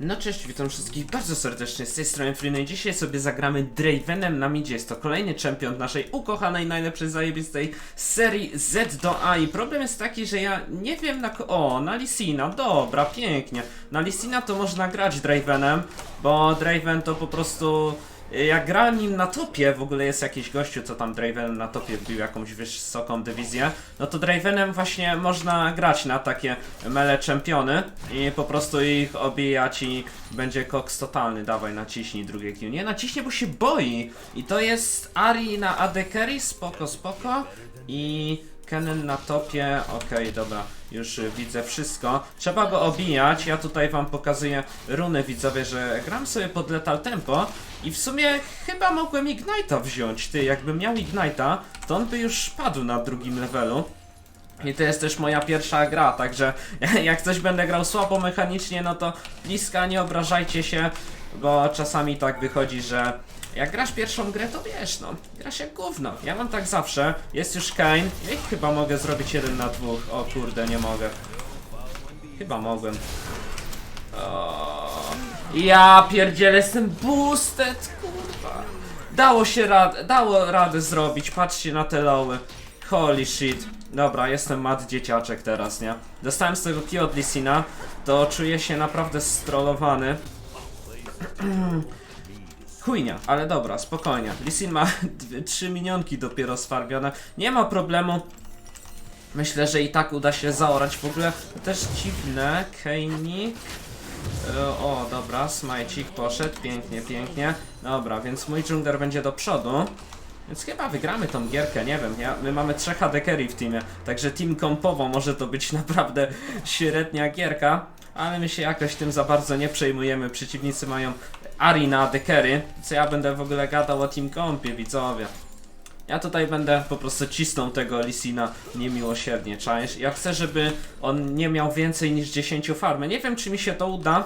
No cześć, witam wszystkich bardzo serdecznie z tej strony Freeney. Dzisiaj sobie zagramy Dravenem na midzie. Jest to kolejny czempion naszej ukochanej, najlepszej, zajebistej serii Z do A. I problem jest taki, że ja nie wiem na O, na Lisina, dobra, pięknie. Na Lisina to można grać Dravenem, bo Draven to po prostu... y, Jak grałem nim na topie, w ogóle jest jakiś gościu, co tam Dravenem na topie wbił jakąś wysoką dywizję, no to Dravenem właśnie można grać na takie mele czempiony i po prostu ich obijać i będzie koks totalny. Dawaj, naciśnij drugie kill. Nie, naciśnie, bo się boi. I to jest Ari na AD Carry, spoko, spoko. I Kennen na topie, okej, dobra, już widzę wszystko. Trzeba go obijać, ja tutaj wam pokazuję runy widzowie, że gram sobie pod Lethal Tempo i w sumie chyba mogłem Ignite'a wziąć. Ty, jakbym miał Ignite'a, to on by już padł na drugim levelu. I to jest też moja pierwsza gra, także jak coś będę grał słabo mechanicznie, no to bliska nie obrażajcie się, bo czasami tak wychodzi, że jak grasz pierwszą grę, to wiesz, no, grasz jak gówno. Ja mam tak zawsze, jest już Kane, ich chyba mogę zrobić jeden na dwóch, o kurde, nie mogę. Chyba mogłem. O, ja pierdzielę, jestem boosted, kurwa. Dało się rad, dało radę zrobić, patrzcie na te loły. Holy shit. Dobra, jestem mad dzieciaczek teraz, nie? Dostałem z tego key od Lisina, to czuję się naprawdę strollowany. Chujnia, ale dobra, spokojnie. Lisin ma dwie- trzy minionki dopiero sfarbione. Nie ma problemu. Myślę, że i tak uda się zaorać. W ogóle też dziwne. Kejnik. E, O, dobra, smajcik poszedł, pięknie, pięknie. Dobra, więc mój dżungler będzie do przodu. Więc chyba wygramy tą gierkę, nie wiem, ja, my mamy trzech AD w teamie, także team kompowo może to być naprawdę średnia gierka, ale my się jakoś tym za bardzo nie przejmujemy, przeciwnicy mają Ari na carry, co ja będę w ogóle gadał o team kompie, widzowie. Ja tutaj będę po prostu cisnął tego Lisina niemiłosiernie, czaisz? Ja chcę, żeby on nie miał więcej niż 10 farmy. Nie wiem, czy mi się to uda.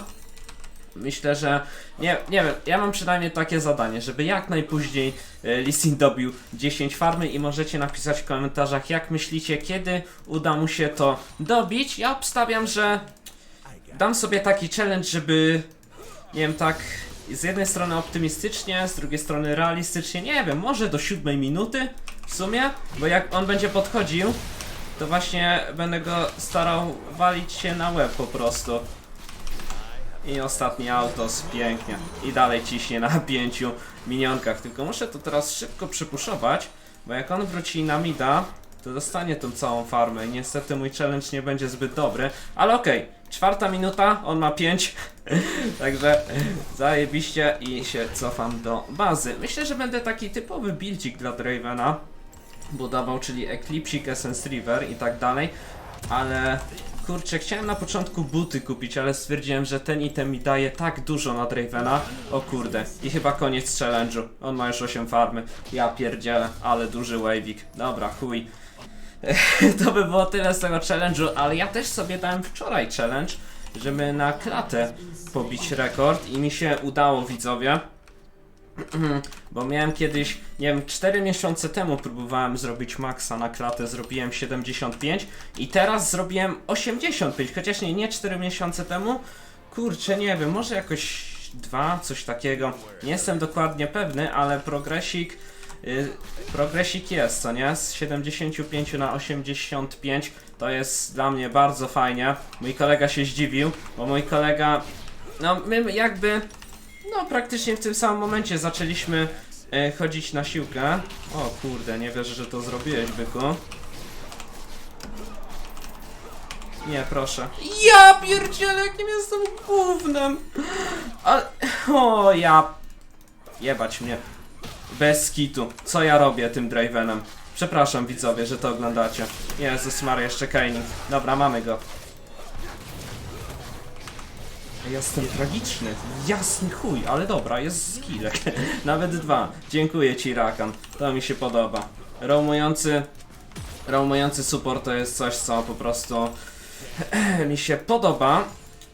Myślę, że nie, nie wiem, ja mam przynajmniej takie zadanie, żeby jak najpóźniej e, Lisin dobił 10 farmy i możecie napisać w komentarzach, jak myślicie, kiedy uda mu się to dobić. Ja obstawiam, że dam sobie taki challenge, żeby nie wiem, tak z jednej strony optymistycznie, z drugiej strony realistycznie, nie wiem, może do siódmej minuty w sumie, bo jak on będzie podchodził, to właśnie będę go starał walić się na łeb po prostu. I ostatni autos, pięknie. I dalej ciśnie na pięciu minionkach. Tylko muszę to teraz szybko przypuszować, bo jak on wróci na mida, to dostanie tą całą farmę. I niestety mój challenge nie będzie zbyt dobry, ale okej. Czwarta minuta, on ma pięć. Także zajebiście i się cofam do bazy. Myślę, że będę taki typowy buildzik dla Dravena budował, czyli Eclipsik, Essence River i tak dalej, ale kurczę, chciałem na początku buty kupić, ale stwierdziłem, że ten item mi daje tak dużo na Dravena, o kurde, i chyba koniec challenge'u, on ma już 8 farmy, ja pierdzielę, ale duży wavik, dobra, chuj. to by było tyle z tego challenge'u, ale ja też sobie dałem wczoraj challenge, żeby na klatę pobić rekord i mi się udało, widzowie. Bo miałem kiedyś, nie wiem, 4 miesiące temu próbowałem zrobić maksa na klatę, zrobiłem 75 i teraz zrobiłem 85, chociaż nie, nie 4 miesiące temu. Kurczę, nie wiem, może jakoś 2, coś takiego. Nie jestem dokładnie pewny, ale progresik, y, progresik jest, co nie? Z 75 na 85 to jest dla mnie bardzo fajnie. Mój kolega się zdziwił, bo mój kolega, no my jakby no, praktycznie w tym samym momencie zaczęliśmy e, chodzić na siłkę. O kurde, nie wierzę, że to zrobiłeś, byku. Nie, proszę. Ja pierdzielę, jakim jestem gównem! Ale... O, ja... Jebać mnie. Bez kitu. Co ja robię tym Dravenem? Przepraszam widzowie, że to oglądacie. Jezus Maria, jeszcze Kaining. Dobra, mamy go. Jestem tragiczny. Jasny chuj, ale dobra, jest skillek. Nawet dwa. Dziękuję ci, Rakan. To mi się podoba. Roamujący... Roamujący support to jest coś, co po prostu mi się podoba.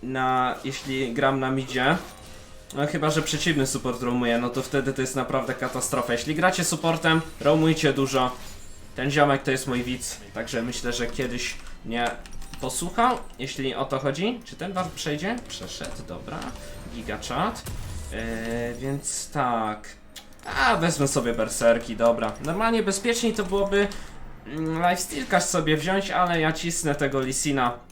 Na... jeśli gram na midzie. No chyba, że przeciwny support roamuje, no to wtedy to jest naprawdę katastrofa. Jeśli gracie supportem, roamujcie dużo. Ten ziomek to jest mój widz, także myślę, że kiedyś mnie posłuchał, jeśli o to chodzi. Czy ten wart przejdzie? Przeszedł, dobra. Gigachat. Yy, więc tak. A, wezmę sobie berserki, dobra. Normalnie bezpieczniej to byłoby mm, lifestealkarz sobie wziąć, ale ja cisnę tego Lisina.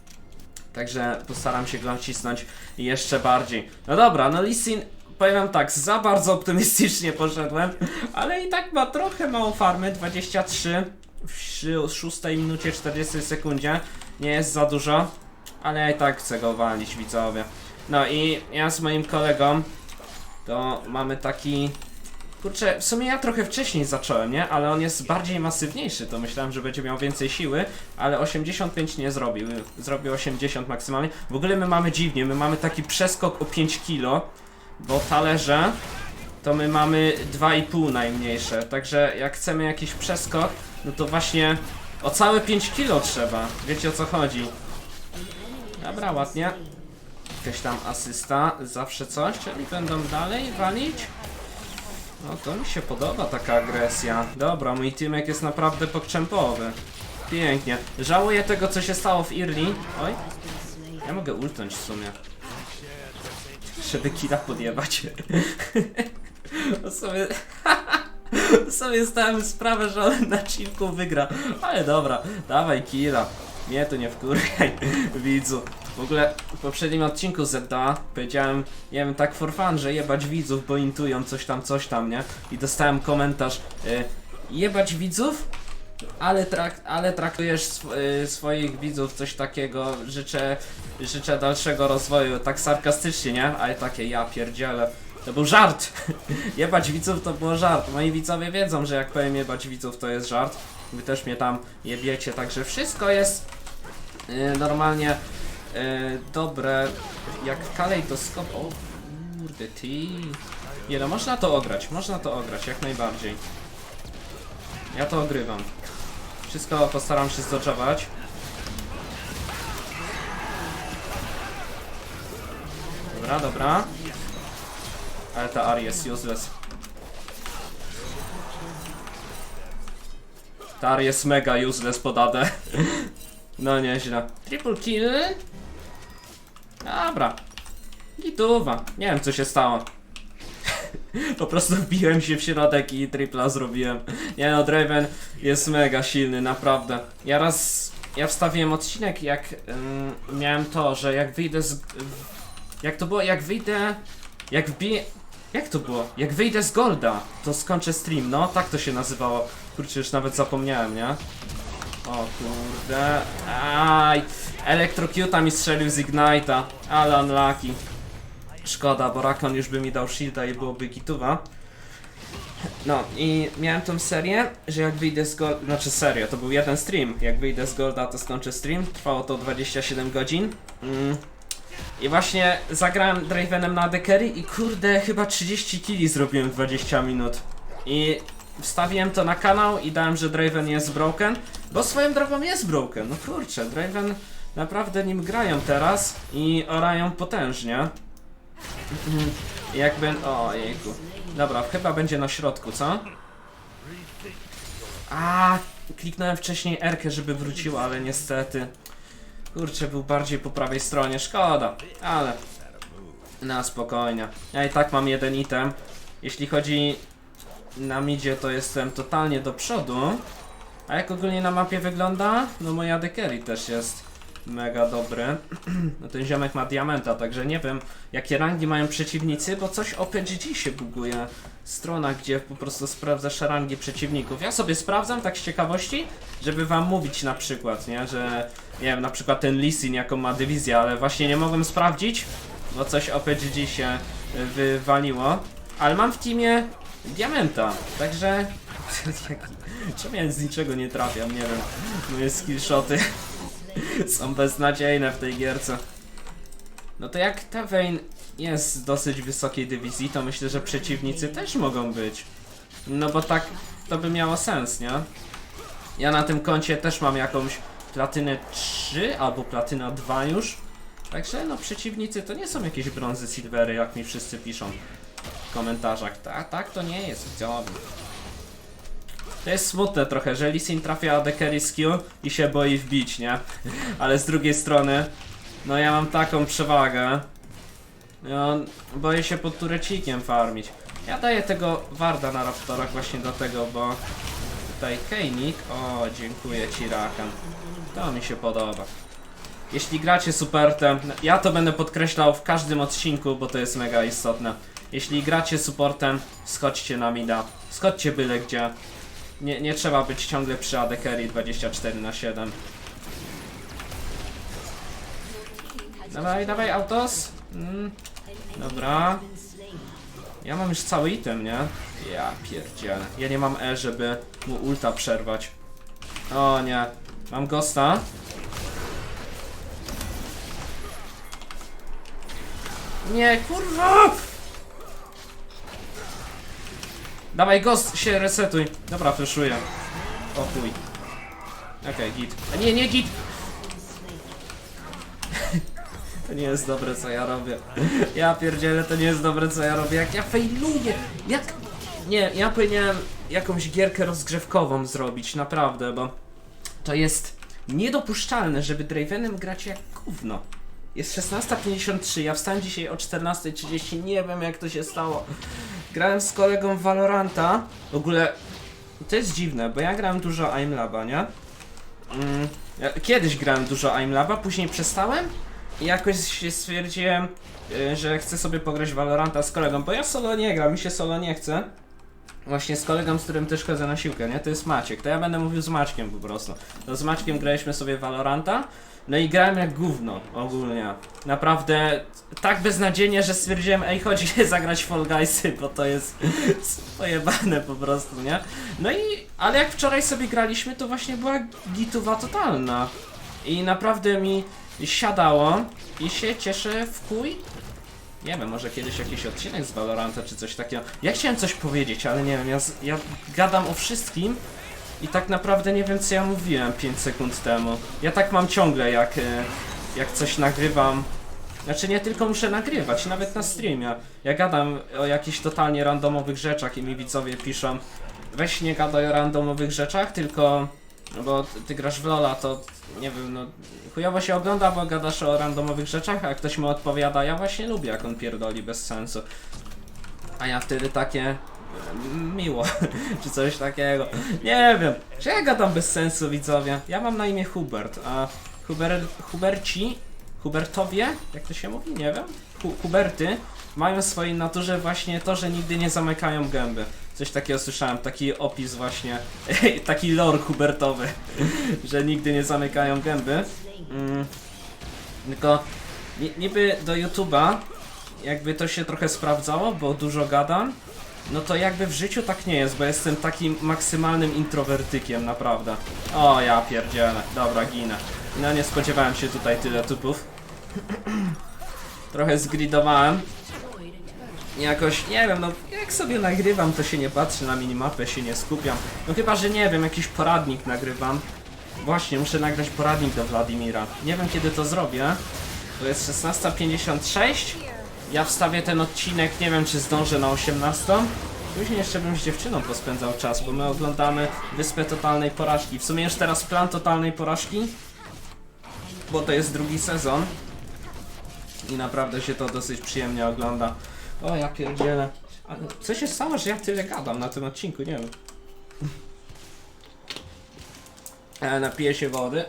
Także postaram się go cisnąć jeszcze bardziej. No dobra, no Lisin, powiem wam tak, za bardzo optymistycznie poszedłem, ale i tak ma trochę mało farmy, 23 w 6 minucie 40 sekundzie. Nie jest za dużo, ale ja i tak chcę go walić, widzowie. No i ja z moim kolegą to mamy taki. Kurczę, w sumie ja trochę wcześniej zacząłem, nie? Ale on jest bardziej masywniejszy, to myślałem, że będzie miał więcej siły, ale 85 nie zrobił. Zrobił 80 maksymalnie. W ogóle my mamy dziwnie, my mamy taki przeskok o 5 kilo, bo talerze to my mamy 2,5 najmniejsze. Także jak chcemy jakiś przeskok, no to właśnie o całe 5 kilo trzeba. Wiecie o co chodzi. Dobra, ładnie. Jakaś tam asysta, zawsze coś, czyli będą dalej walić. No to mi się podoba taka agresja. Dobra, mój teamek jest naprawdę pokczempowy. Pięknie. Żałuję tego, co się stało w Irli. Oj. Ja mogę ultnąć w sumie. Żeby killa podjebać. O sobie... sobie zdałem sprawę, że on na chillku wygra. Ale dobra, dawaj killa. Mnie tu nie wkurwiaj, widzu. W ogóle w poprzednim odcinku ZDA powiedziałem, nie wiem, tak for fun, że jebać widzów, bo intują coś tam, coś tam, nie? I dostałem komentarz, y, jebać widzów? Ale, trak, ale traktujesz sw y, swoich widzów coś takiego, życzę, życzę dalszego rozwoju, tak sarkastycznie, nie? Ale takie, ja pierdzielę. To był żart! jebać widzów to było żart. Moi widzowie wiedzą, że jak powiem jebać widzów to jest żart. Wy też mnie tam jebiecie, także wszystko jest y, normalnie y, dobre. Jak kalejdoskop. O kurde, ty. Nie no, można to ograć, można to ograć, jak najbardziej. Ja to ogrywam. Wszystko postaram się zdodżować. Dobra, dobra. Ale ta Ari jest useless. Ta Ari jest mega useless pod AD. No nieźle. Triple kill. Dobra. Gituwa. Nie wiem co się stało. Po prostu wbiłem się w środek i tripla zrobiłem. Nie no, Draven jest mega silny, naprawdę. Ja raz... Ja wstawiłem odcinek jak ym, miałem to, że jak wyjdę z... Jak to było? Jak wyjdę... Jak wbiję... Jak to było? Jak wyjdę z Golda, to skończę stream, no tak to się nazywało. Kurczę, już nawet zapomniałem, nie? O kurde. Aj! Electrocuta mi strzelił z Ignite'a, ale unlucky. Szkoda, bo Rakon już by mi dał shielda i byłoby gituwa. No i miałem tą serię, że jak wyjdę z Golda, znaczy serio, to był jeden stream. Jak wyjdę z Golda, to skończę stream. Trwało to 27 godzin. Mm. I właśnie zagrałem Dravenem na Dekery i kurde, chyba 30 kili zrobiłem w 20 minut. I wstawiłem to na kanał i dałem, że Draven jest broken, bo swoją drogą jest broken. No kurczę, Draven naprawdę nim grają teraz i orają potężnie. Jakby. O jejku. Dobra, chyba będzie na środku, co? A, kliknąłem wcześniej R, żeby wróciła, ale niestety. Kurczę, był bardziej po prawej stronie, szkoda, ale. Na spokojnie. Ja i tak mam jeden item. Jeśli chodzi na midzie, to jestem totalnie do przodu. A jak ogólnie na mapie wygląda? No moja dekery też jest mega dobry. No ten ziomek ma diamenta, także nie wiem jakie rangi mają przeciwnicy, bo coś o PGG się buguje. Strona, gdzie po prostu sprawdzasz rangi przeciwników. Ja sobie sprawdzam tak z ciekawości, żeby wam mówić na przykład, nie, że nie wiem, na przykład ten Lisin jaką ma dywizję, ale właśnie nie mogłem sprawdzić, bo coś o PGG się y, wywaliło. Ale mam w teamie diamenta, także... Czemu ja z niczego nie trafiam, nie wiem. Moje skillshoty są beznadziejne w tej gierce. No to jak Vayne jest z dosyć wysokiej dywizji, to myślę, że przeciwnicy też mogą być. No bo tak to by miało sens, nie? Ja na tym koncie też mam jakąś platynę 3 albo platyna 2 już. Także no przeciwnicy to nie są jakieś brązy, silvery, jak mi wszyscy piszą komentarzach. Tak, tak to nie jest, widzowie. To jest smutne trochę, że Lisin trafia AD Carry Q i się boi wbić, nie? Ale z drugiej strony, no ja mam taką przewagę. On boi się pod turecikiem farmić. Ja daję tego Warda na Raptorach właśnie dlatego, bo tutaj Kejnik, o dziękuję ci Rakan. To mi się podoba. Jeśli gracie supportem, ja to będę podkreślał w każdym odcinku, bo to jest mega istotne. Jeśli gracie supportem, skoczcie na mida, skoczcie byle gdzie. Nie, nie trzeba być ciągle przy AD Carry 24 na 7. Dawaj, dawaj, autos. Mm. Dobra. Ja mam już cały item, nie? Ja pierdzielę. Ja nie mam E, żeby mu ulta przerwać. O nie. Mam Ghosta. Nie, kurwa! Dawaj, Ghost, się resetuj. Dobra, fleszuję. O chuj. Okej, git. A nie, nie git! To nie jest dobre co ja robię. Ja pierdzielę, to nie jest dobre co ja robię. Jak ja failuję! Jak... Nie, ja powinienem jakąś gierkę rozgrzewkową zrobić, naprawdę, bo to jest niedopuszczalne, żeby Dravenem grać jak gówno. Jest 16.53, ja wstałem dzisiaj o 14.30, nie wiem jak to się stało. Grałem z kolegą Valoranta. W ogóle to jest dziwne, bo ja grałem dużo Aimlaba, nie? Mm, ja kiedyś grałem dużo Aimlaba, później przestałem i jakoś stwierdziłem, y, że chcę sobie pograć Valoranta z kolegą, bo ja solo nie gram, mi się solo nie chce. Właśnie z kolegą, z którym też chodzę na siłkę, nie? To jest Maciek. To ja będę mówił z Maćkiem po prostu. To z Maćkiem graliśmy sobie Valoranta. No i grałem jak gówno ogólnie. Naprawdę tak beznadziejnie, że stwierdziłem, ej chodź zagrać Fall Guysy, bo to jest pojebane po prostu, nie? No i, ale jak wczoraj sobie graliśmy, to właśnie była gituwa totalna. I naprawdę mi siadało i się cieszę w kuj. Nie wiem, może kiedyś jakiś odcinek z Valoranta czy coś takiego. Ja chciałem coś powiedzieć, ale nie wiem, ja, ja gadam o wszystkim i tak naprawdę nie wiem co ja mówiłem 5 sekund temu. Ja tak mam ciągle jak, e, jak coś nagrywam. Znaczy nie tylko muszę nagrywać, nawet na streamie. Ja gadam o jakichś totalnie randomowych rzeczach i mi widzowie piszą weź nie gadaj o randomowych rzeczach, tylko no bo ty, grasz w Lola, to nie wiem, no chujowo się ogląda, bo gadasz o randomowych rzeczach, a ktoś mu odpowiada, ja właśnie lubię jak on pierdoli bez sensu. A ja wtedy takie miło, czy coś takiego. Nie wiem, czy ja gadam bez sensu widzowie. Ja mam na imię Hubert, a Huber, Huberci, Hubertowie, jak to się mówi, nie wiem, Hu, Huberty mają w swojej naturze właśnie to, że nigdy nie zamykają gęby. Coś takiego słyszałem, taki opis właśnie, taki lore Hubertowy, że nigdy nie zamykają gęby. Mm, tylko ni- niby do YouTube'a jakby to się trochę sprawdzało, bo dużo gadam, no to jakby w życiu tak nie jest, bo jestem takim maksymalnym introwertykiem, naprawdę. O, ja pierdzielę. Dobra, ginę. No nie spodziewałem się tutaj tyle typów. Trochę zgridowałem. Jakoś, nie wiem, no jak sobie nagrywam, to się nie patrzę na minimapę, się nie skupiam. No chyba, że nie wiem, jakiś poradnik nagrywam. Właśnie, muszę nagrać poradnik do Wladimira. Nie wiem kiedy to zrobię. To jest 16.56. Ja wstawię ten odcinek, nie wiem czy zdążę na 18. Później jeszcze bym z dziewczyną pospędzał czas, bo my oglądamy Wyspę Totalnej Porażki. W sumie już teraz plan Totalnej Porażki, bo to jest drugi sezon. I naprawdę się to dosyć przyjemnie ogląda. O, ja pierdzielę. Ale co się stało, że ja tyle gadam na tym odcinku, nie wiem. E, napiję się wody.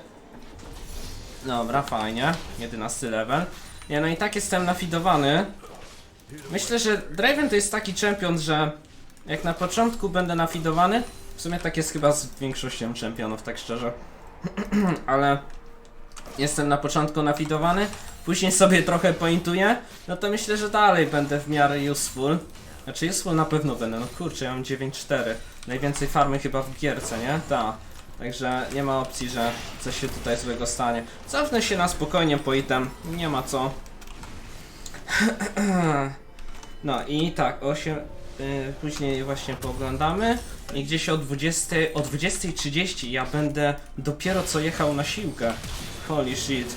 Dobra, fajnie. 11 level. Nie, no i tak jestem nafidowany. Myślę, że Draven to jest taki czempion, że jak na początku będę nafidowany, w sumie tak jest chyba z większością czempionów, tak szczerze. Ale jestem na początku nafidowany, później sobie trochę pointuję, no to myślę, że dalej będę w miarę useful. Znaczy useful na pewno będę, no kurczę, ja mam 9-4. Najwięcej farmy chyba w gierce, nie? Tak. Także nie ma opcji, że coś się tutaj złego stanie. Cofnę się na spokojnie po item, nie ma co. No i tak, 8, y, później właśnie pooglądamy i gdzieś o 20, o 20.30 ja będę dopiero co jechał na siłkę. Holy shit.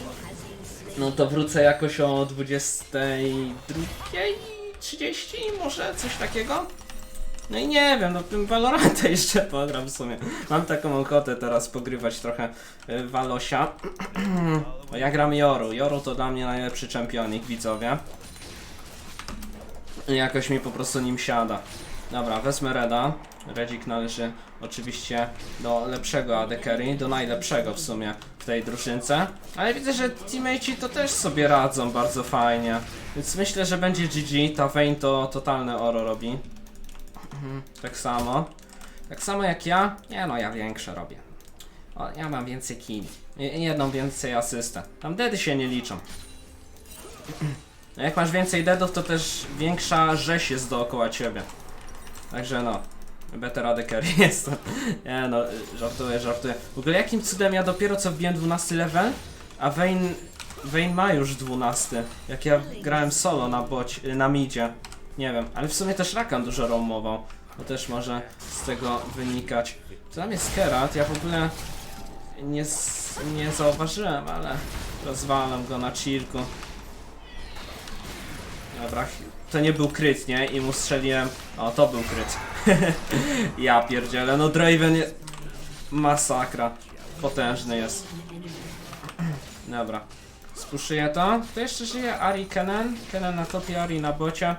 No to wrócę jakoś o 22.30 może, coś takiego? No i nie wiem, no tym Valoranta jeszcze pogram w sumie. Mam taką ochotę teraz pogrywać trochę y, Valosia. Bo ja gram Joru. Joru to dla mnie najlepszy czempionik, widzowie. I jakoś mi po prostu nim siada. Dobra, wezmę Reda. Redzik należy oczywiście do lepszego AD Carry, do najlepszego w sumie w tej drużynce. Ale widzę, że teammateci to też sobie radzą bardzo fajnie. Więc myślę, że będzie GG. Ta Vayne to totalne oro robi. Mhm, Tak samo. Tak samo jak ja. Nie no, ja większe robię. O, ja mam więcej killi. I- Jedną więcej asystę. Tam deady się nie liczą. Jak masz więcej deadów, to też większa rzeź jest dookoła ciebie. Także no. Better AD jest. Nie no, żartuję, żartuję. W ogóle jakim cudem ja dopiero co wbiłem 12 level, a Vayne, Vayne ma już 12. Jak ja grałem solo na bocie, na midzie. Nie wiem, ale w sumie też Rakan dużo roamował. To też może z tego wynikać. Co tam jest Kerat? Ja w ogóle nie, nie zauważyłem, ale rozwalam go na chillku. Dobra, to nie był kryt, nie? I mu strzeliłem. O, to był kryt. ja pierdzielę, no Draven jest... Masakra. Potężny jest. Dobra. Spuszuję to. To jeszcze żyje Ari Kennen. Kennen na topie, Ari na bocie.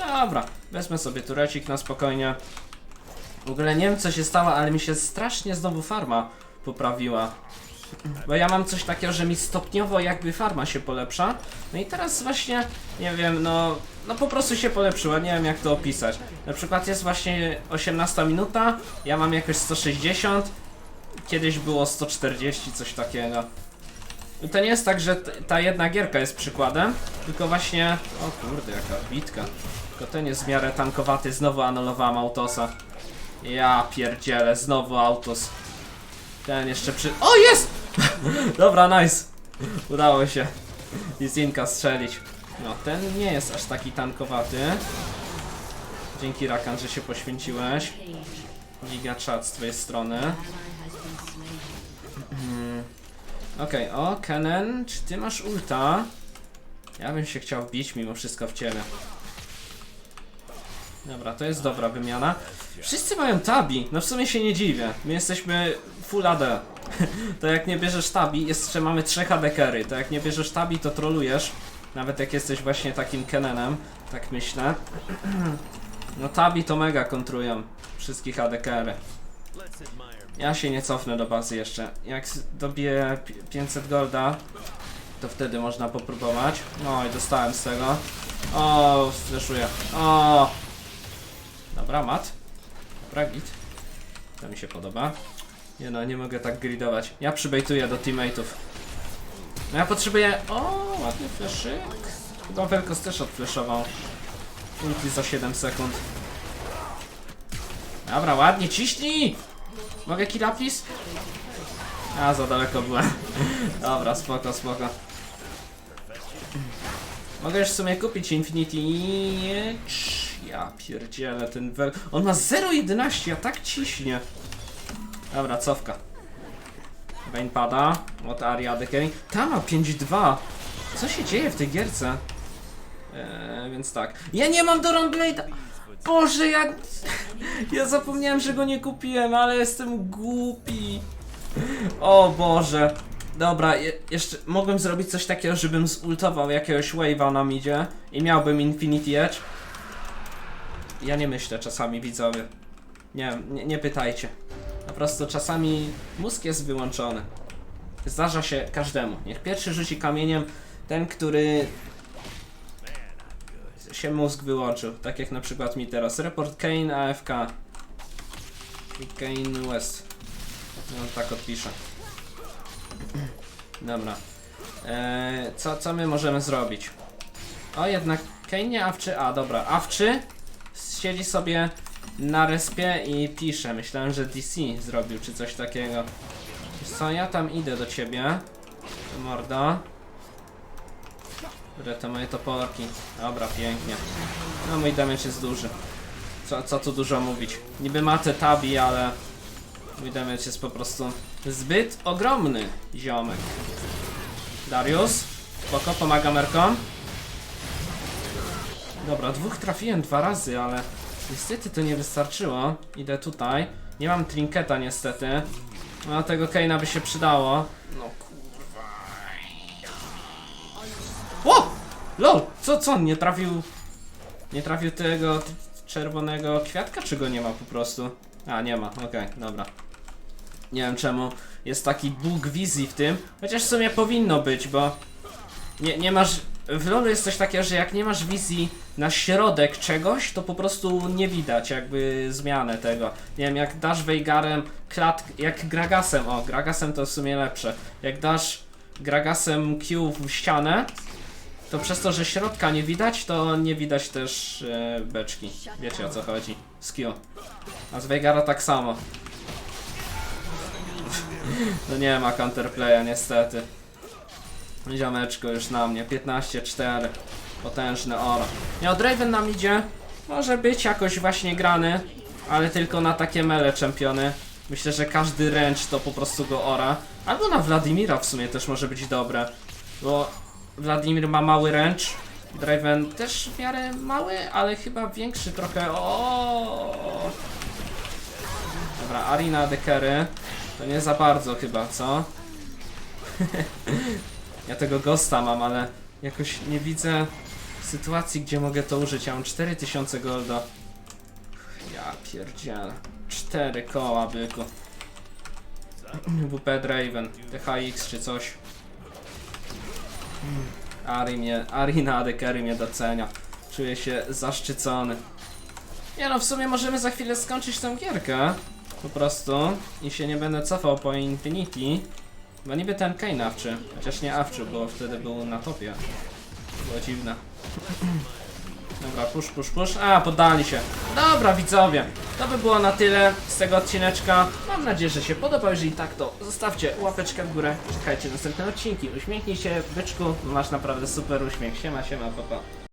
Dobra, wezmę sobie turecik na spokojnie. W ogóle nie wiem co się stało, ale mi się strasznie znowu farma poprawiła. Bo ja mam coś takiego, że mi stopniowo jakby farma się polepsza. No i teraz właśnie, nie wiem, no, no po prostu się polepszyła, nie wiem jak to opisać. Na przykład jest właśnie 18 minuta, ja mam jakoś 160, kiedyś było 140, coś takiego. I to nie jest tak, że ta jedna gierka jest przykładem, tylko właśnie, o kurde, jaka bitka. Tylko ten jest w miarę tankowaty, znowu anulowałem autosa. Ja pierdzielę, znowu autos. Ten jeszcze przy... O, jest! Dobra, nice. Udało się. Lizinka strzelić. No, ten nie jest aż taki tankowaty. Dzięki Rakan, że się poświęciłeś. Giga chat z twojej strony. Mhm. Okej, o, Kenen, czy ty masz ulta? Ja bym się chciał wbić mimo wszystko w ciebie. Dobra, to jest dobra wymiana. Wszyscy mają tabi, no w sumie się nie dziwię. My jesteśmy full AD. to jak nie bierzesz tabi, jeszcze mamy trzech AD carry. To jak nie bierzesz tabi, to trolujesz. Nawet jak jesteś właśnie takim Kenenem, tak myślę. no tabi to mega kontrują wszystkich AD carry. Ja się nie cofnę do bazy jeszcze. Jak dobiję pi- 500 golda, to wtedy można popróbować. No i dostałem z tego. O, fleszuję. O! Dobra, mat. Dobra, git. To mi się podoba. Nie no, nie mogę tak gridować. Ja przybejtuję do teammateów. No ja potrzebuję... O, ładny fleszyk. Chyba Velkos też odfleszował. Ulti za 7 sekund. Dobra, ładnie, ciśnij! Mogę killa, please? A, za daleko byłem. Dobra, spoko, spoko. Mogę już w sumie kupić Infinity Edge. Ja pierdzielę ten wel... On ma 0,11, a tak ciśnie. Dobra, cofka. Vayne pada od Ariady Carry. Tam ma 5-2. Co się dzieje w tej gierce? Eee, więc tak. Ja nie mam do Blade'a. Boże, ja... Ja zapomniałem, że go nie kupiłem, ale jestem głupi. O Boże. Dobra, je, jeszcze mogłem zrobić coś takiego, żebym zultował jakiegoś wave'a na midzie i miałbym Infinity Edge. Ja nie myślę czasami, widzowie. Nie nie, nie pytajcie. Po prostu czasami mózg jest wyłączony. Zdarza się każdemu. Niech pierwszy rzuci kamieniem ten, który się mózg wyłączył. Tak jak na przykład mi teraz. Report Kane AFK. Kane West. No tak odpiszę. Dobra. Eee, co, co my możemy zrobić? O, jednak Kane nie awczy. A, dobra. Awczy siedzi sobie na respie i pisze. Myślałem, że DC zrobił czy coś takiego. Co, ja tam idę do ciebie. Mordo. Które moje toporki. Dobra, pięknie. No mój damage jest duży. Co, co tu dużo mówić. Niby ma te tabi, ale mój damage jest po prostu zbyt ogromny, ziomek. Darius, spoko, pomaga Merkom. Dobra, dwóch trafiłem dwa razy, ale Niestety to nie wystarczyło. Idę tutaj. Nie mam trinketa niestety. No tego Keina by się przydało. No kurwa. O! LOL! Co, co on nie trafił? Nie trafił tego czerwonego kwiatka, czy go nie ma po prostu? A, nie ma, okej, dobra. Nie wiem czemu jest taki bóg wizji w tym, chociaż w sumie powinno być, bo nie, nie masz. W LoLu jest coś takiego, że jak nie masz wizji na środek czegoś, to po prostu nie widać jakby zmianę tego. Nie wiem, jak dasz Veigarem klat, jak Gragasem, o, Gragasem to w sumie lepsze. Jak dasz Gragasem Q w ścianę, to przez to, że środka nie widać, to nie widać też e, beczki. Wiecie o co chodzi. Z Q. A z Veigara tak samo. No nie ma counterplaya niestety. Ziomeczko już na mnie, 15-4. Potężny oro. Nie, od Raven nam idzie. Może być jakoś właśnie grany, ale tylko na takie mele czempiony. Myślę, że każdy ręcz to po prostu go ora. Albo na Wladimira w sumie też może być dobre. Bo Wladimir ma mały ręcz. Draven też w miarę mały, ale chyba większy trochę. O. Dobra, Arina Dekery. To nie za bardzo chyba, co? ja tego Ghosta mam, ale jakoś nie widzę sytuacji, gdzie mogę to użyć. Ja mam 4000 golda. Ja pierdzielę. 4 koła, byku. WP Draven, THX czy coś. Ari mnie, Arina Adekery mnie docenia. Czuję się zaszczycony. Nie no, w sumie możemy za chwilę skończyć tę gierkę. Po prostu. I się nie będę cofał po Infinity. Bo niby ten Kane awczy. Chociaż nie awczył, bo wtedy był na topie. Było dziwne. Dobra, push, push, push. A, poddali się. Dobra, widzowie. To by było na tyle z tego odcineczka. Mam nadzieję, że się podobał. Jeżeli tak, to zostawcie łapeczkę w górę. Czekajcie na następne odcinki. Uśmiechnij się, byczku. Masz naprawdę super uśmiech. Siema, siema, papa.